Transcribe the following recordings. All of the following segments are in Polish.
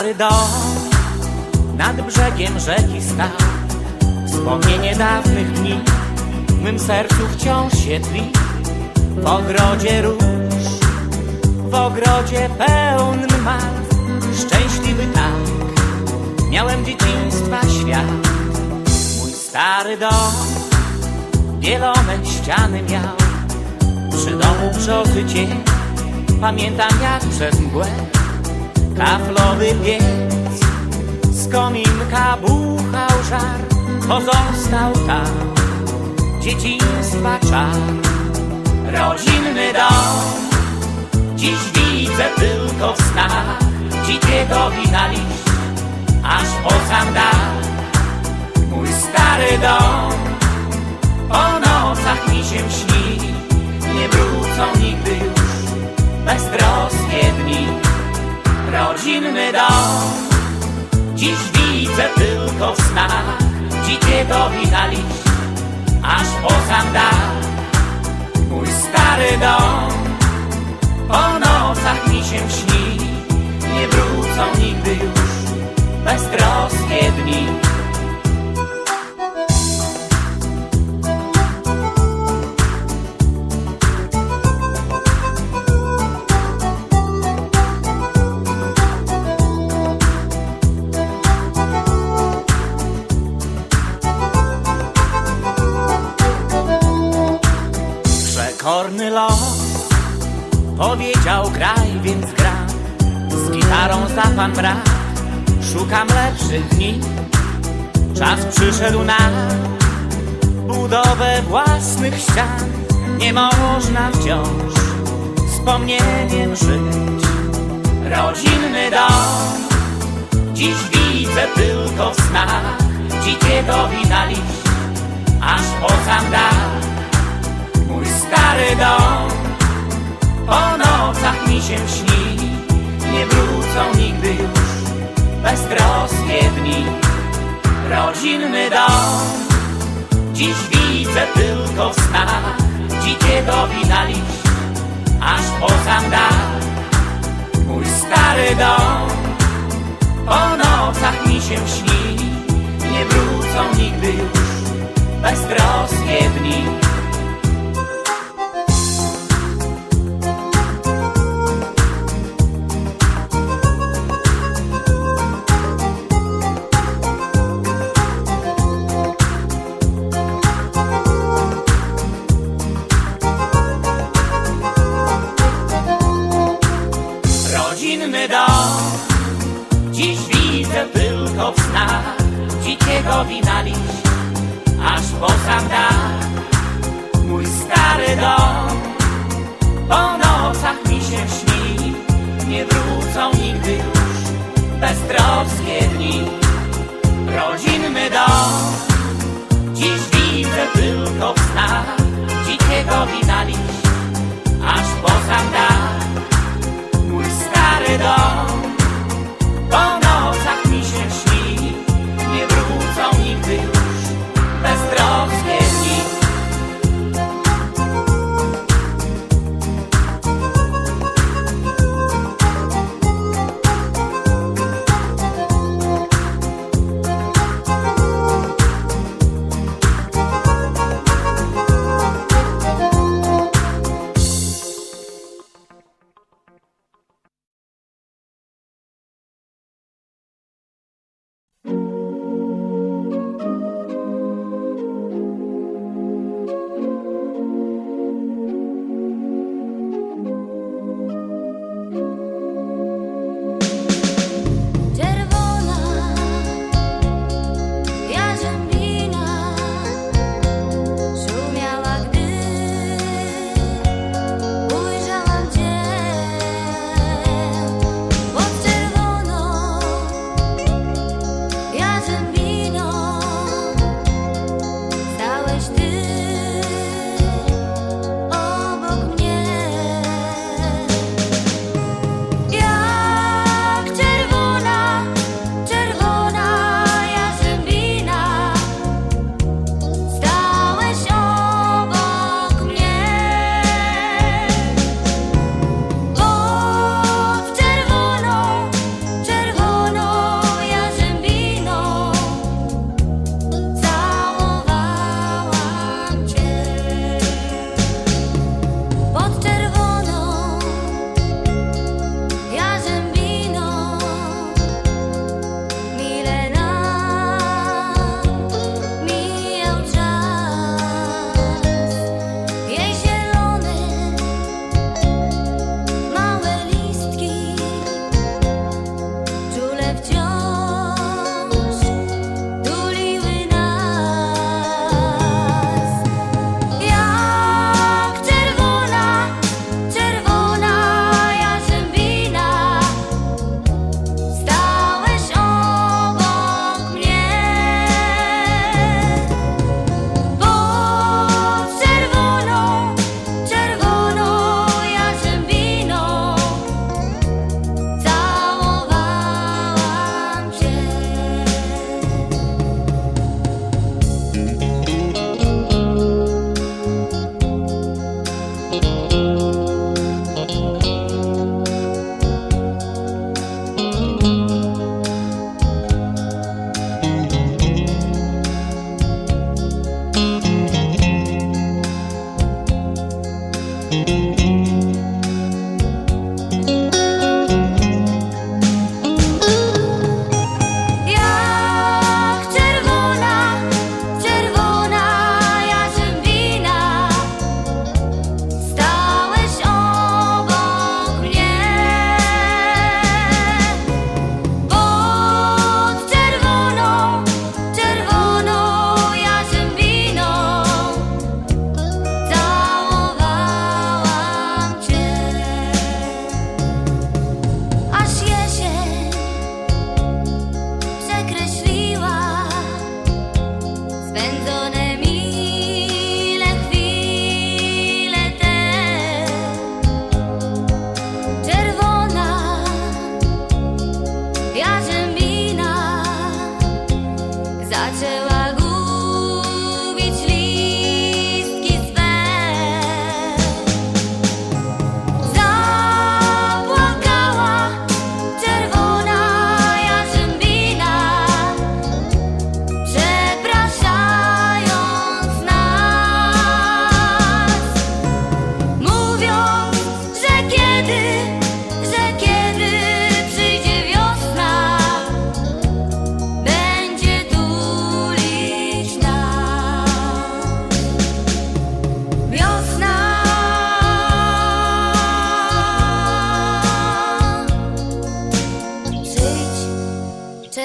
stary dom nad brzegiem rzeki stał. Wspomnienie dawnych dni w mym sercu wciąż się tli. W ogrodzie róż, w ogrodzie pełnym mat, szczęśliwy tak, miałem dzieciństwa świat. Mój stary dom, bielone ściany miał, przy domu brzozy cień, pamiętam jak przez mgłę, kaflowy piec, z kominka buchał żar, pozostał tam dzieciństwa czar. Rodzinny dom, dziś widzę tylko w snach, dzikiego wina Rodzinny dom, dziś widzę tylko w snach, dzikiego wina liść, aż po sam dach. Mój stary dom, po nocach mi się śni, nie wrócą nigdy już beztroskie dni. Przekorny los powiedział graj, więc gram Z gitarą za pan brat. Szukam lepszych dni. Czas przyszedł na budowę własnych ścian. Nie można wciąż wspomnieniem żyć. Rodzinny dom. Dziś widzę tylko w snach. Dzikiego wina liść Aż po sam dach Mój stary dom. Po nocach mi się śni Nie wrócą nigdy już Beztroskie dni. Rodzinny dom. Dziś widzę tylko w snach Dzikiego wina Aż po sam dach Mój stary dom. Po nocach mi się śni Nie wrócą nigdy już Beztroskie dni Dziś widzę tylko w snach dzikiego wina liść, aż po sam dach. Mój stary dom po nocach mi się śni, nie wrócą nigdy już beztroskie dni. Rodzinny dom, dziś widzę tylko w snach dzikiego wina liść, aż po sam dach. Mój stary dom.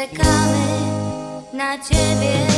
czekamy na ciebie.